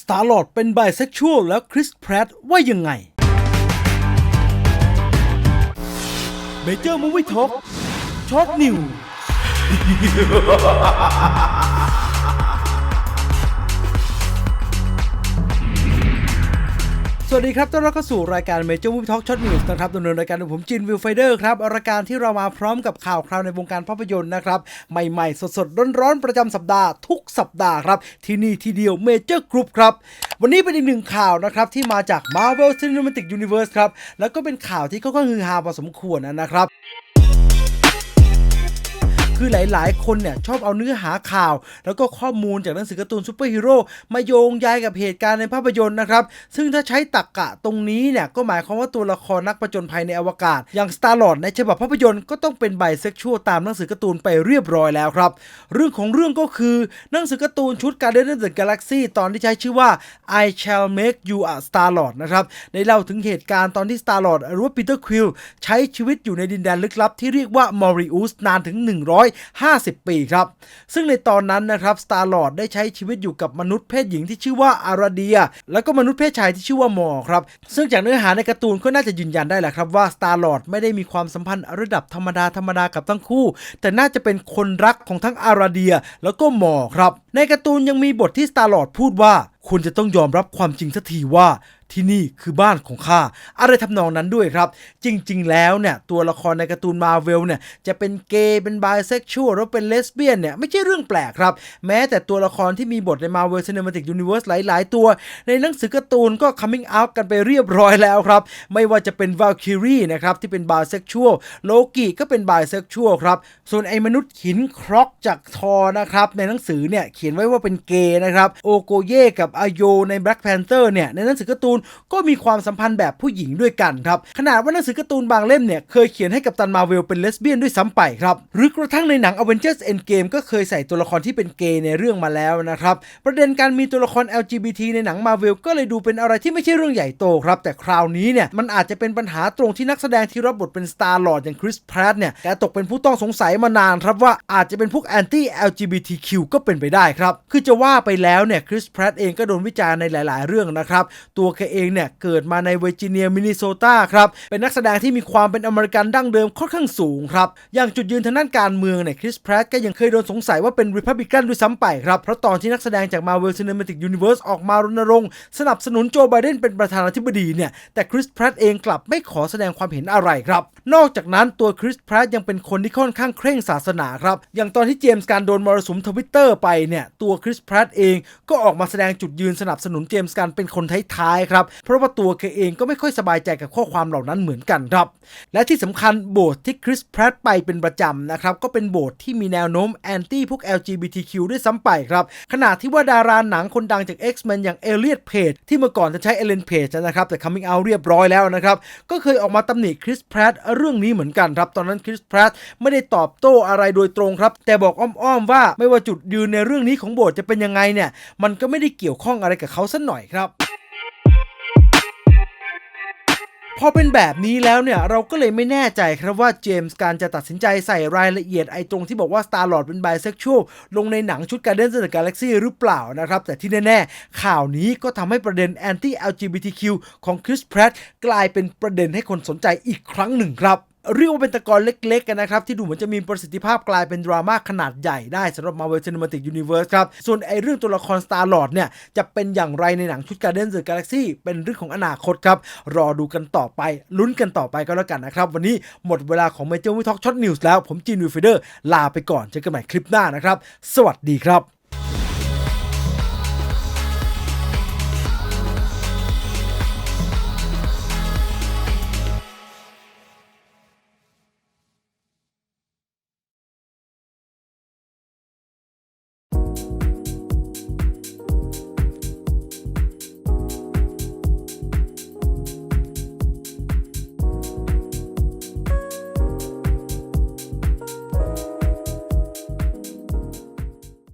สตาร์ลอดเป็นไบเซ็กชวลแล้วคริสแพรตว่ายังไงเมเจอร์มูวี่ท็อกช็อตนิว สวัสดีครับ ต้อนรับเข้าสู่รายการ Major Movie Talk Short News นะครับดำเนินรายการโดยผมจินวิวไฟเดอร์ครับ รายการที่เรามาพร้อมกับข่าวคราวในวงการภาพยนตร์นะครับ ใหม่ๆ สดๆ ร้อนๆ ประจำสัปดาห์ทุกสัปดาห์ครับ ที่นี่ทีเดียว Major Group ครับ วันนี้เป็นอีกหนึ่งข่าวนะครับ ที่มาจาก Marvel Cinematic Universe ครับ แล้วก็เป็นข่าวที่ค่อนข้างฮือฮาพอสมควรนะครับ คือหลายๆ คนเนี่ยชอบเอาเนื้อหาข่าว แล้วก็ข้อมูลจากหนังสือการ์ตูนซูเปอร์ฮีโร่มาโยงใยกับเหตุการณ์ในภาพยนตร์นะครับ ซึ่งถ้าใช้ตักกะตรงนี้เนี่ยก็หมายความว่าตัวละครนักประจนภัยในอวกาศ อย่าง Star Lord ในฉบับภาพยนตร์ก็ต้องเป็นไบเซ็กชวลตามหนังสือการ์ตูนไปเรียบร้อยแล้วครับ เรื่องของเรื่องก็คือหนังสือการ์ตูนชุด Guardians of the Galaxy ตอนที่ใช้ชื่อว่า I shall make you a Star Lord นะครับได้เล่าถึงเหตุการณ์ตอนที่ Star Lord หรือว่า Peter Quill ใช้ชีวิตอยู่ในดินแดนลึกลับที่เรียกว่า Morius นานถึง150 ปีครับ ซึ่งในตอนนั้นนะครับ Star Lord ได้ใช้ชีวิตอยู่กับมนุษย์เพศหญิงที่ชื่อว่าอาราเดีย แล้วก็มนุษย์เพศชายที่ชื่อว่ามอร์ครับ ซึ่งจากเนื้อหาในการ์ตูนก็น่าจะยืนยันได้แหละครับว่า Star Lord ไม่ได้มีความสัมพันธ์ระดับธรรมดาธรรมดากับทั้งคู่ แต่น่าจะเป็นคนรักของทั้งอาราเดียแล้วก็มอร์ครับ ในการ์ตูนยังมีบทที่ Star Lord พูดว่าคุณจะต้องยอมรับความจริงสักทีว่า ที่นี่คือบ้านของข้าอะไรทำนองนั้นด้วยครับ จริง ๆ แล้วเนี่ยตัวละครในการ์ตูนมาเวลเนี่ยจะเป็นเกย์เป็นไบเซ็กชวลหรือเป็นเลสเบี้ยนเนี่ยไม่ใช่เรื่องแปลกครับ แม้แต่ตัวละครที่มีบทใน Marvel Cinematic Universe หลาย ๆ ตัว ในหนังสือการ์ตูนก็ coming out กันไปเรียบร้อยแล้วครับ ไม่ว่าจะเป็น Valkyrie นะครับที่เป็นไบเซ็กชวลโลกิก็เป็นไบเซ็กชวลครับส่วนไอ้มนุษย์หินครอกจากทอนะครับในหนังสือเนี่ยเขียนไว้ว่าเป็นเกย์นะครับโอโกเย่กับอโยใน Black Panther เนี่ยในหนังสือการ์ตูนก็มีความสัมพันธ์แบบผู้หญิงด้วยกันครับขนาดว่าหนังสือการ์ตูนบางเล่มเนี่ยเคยเขียนให้กับตันมาเวลเป็นเลสเบี้ยนด้วยซ้ำไปครับหรือกระทั่งในหนัง Avengers Endgame ก็เคยใส่ตัวละครที่เป็นเกย์ในเรื่องมาแล้วนะครับประเด็นการมีตัวละคร LGBT ในหนังมาเวลก็เลยดูเป็นอะไรที่ไม่ใช่เรื่องใหญ่โตครับแต่คราวนี้เนี่ยมันอาจจะเป็นปัญหาตรงที่นักแสดงที่รับบทเป็น Star Lord อย่างคริสแพร t เนี่ยแกตกเป็นผู้ต้องสงสัยมานานครับว่าอาจจะเป็นพวก anti LGBTQ ก็เป็นไปได้ครับคือจะว่าไปแล้วเนี่ยคริสแพร t เองก็โดนวิจารณ์ในหลาย ๆ เรื่องนะครับตัวแกเองเนี่ยเกิดมาในเวอร์จิเนียมินนิโซตาครับเป็นนักแสดงที่มีความเป็นอเมริกันดั้งเดิมค่อนข้างสูงครับอย่างจุดยืนทางด้านการเมืองเนี่ยคริสแพร t ก็ยังเคยโดนสงสัยว่าเป็นริพับลิกันด้วยซ้ำไปครับเพราะตอนที่นักแสดงจาก Marvel Cinematic Universe ออกมารณรงค์สนับสนุนโจไบเดนเป็นประธานาธิบดีเนี่ยแต่คริสแพร t เองกลับไม่ขอแสดงความเห็นอะไรครับนอกจากนั้นตัวคริสแพร t ยังเป็นคนที่ค่อนข้างเคร่งศาสนาครับอย่างตอนที่เจมส์การโดนมรสุมทวิตเตอร์ไปเนี่ยตัวคริสแพร t เองก็ออกมาแสดงจุดยืนสนับสนุนเจมส์การเป็นคนท้ายๆครับเพราะว่าตัวแกเองก็ไม่ค่อยสบายใจกับข้อความเหล่านั้นเหมือนกันครับ และที่สำคัญโบสถ์ที่คริสแพร t ไปเป็นประจำนะครับ ก็เป็นโบสถ์ที่มีแนวโน้มแอนตี้พวก LGBTQ ด้วยซ้ำไปครับ ขณะที่ว่าดาราหนังคนดังจาก X-Men อย่างเอเลียตเพจที่เมื่อก่อนจะใช้เอเลนเพจนะครับ แต่ coming out เรียบร้อยแล้วนะครับ ก็เคยออกมาตำหนิคริสแพร t เรื่องนี้เหมือนกันครับ ตอนนั้นคริสแพร t ไม่ได้ตอบโต้อะไรโดยตรงครับ แต่บอกอ้อมๆว่าไม่ว่าจุดยืนในเรื่องนี้ของโบสถ์จะเป็นยังไงเนี่ย มันก็ไม่ได้เกี่ยวข้องอะไรกับเขาสักหน่อยครับ พอเป็นแบบนี้แล้วเนี่ย เราก็เลยไม่แน่ใจครับว่าเจมส์การจะตัดสินใจใส่รายละเอียดไอ้ตรงที่บอกว่า Star Lord เป็นไบเซ็กชวลลงในหนังชุด Guardians of the Galaxy หรือเปล่านะครับ แต่ที่แน่ ๆ ข่าวนี้ก็ทำให้ประเด็น anti LGBTQ ของคริสแพร t กลายเป็นประเด็นให้คนสนใจอีกครั้งหนึ่งครับ เรียกว่าเป็นตะกอนเล็กๆกันนะครับ ที่ดูเหมือนจะมีประสิทธิภาพกลายเป็นดราม่าขนาดใหญ่ได้สำหรับ Marvel Cinematic Universe ครับ ส่วนไอเรื่องตัวละคร Star Lord เนี่ย จะเป็นอย่างไรในหนังชุด Guardians of the Galaxy เป็นเรื่องของอนาคตครับ รอดูกันต่อไปลุ้นกันต่อไปก็แล้วกันนะครับ วันนี้หมดเวลาของ Major w i Talk Short News แล้วผมจีนวิวฟิเดอร์ลาไปก่อนเจอกันใหม่คลิปหน้านะครับสวัสดีครับ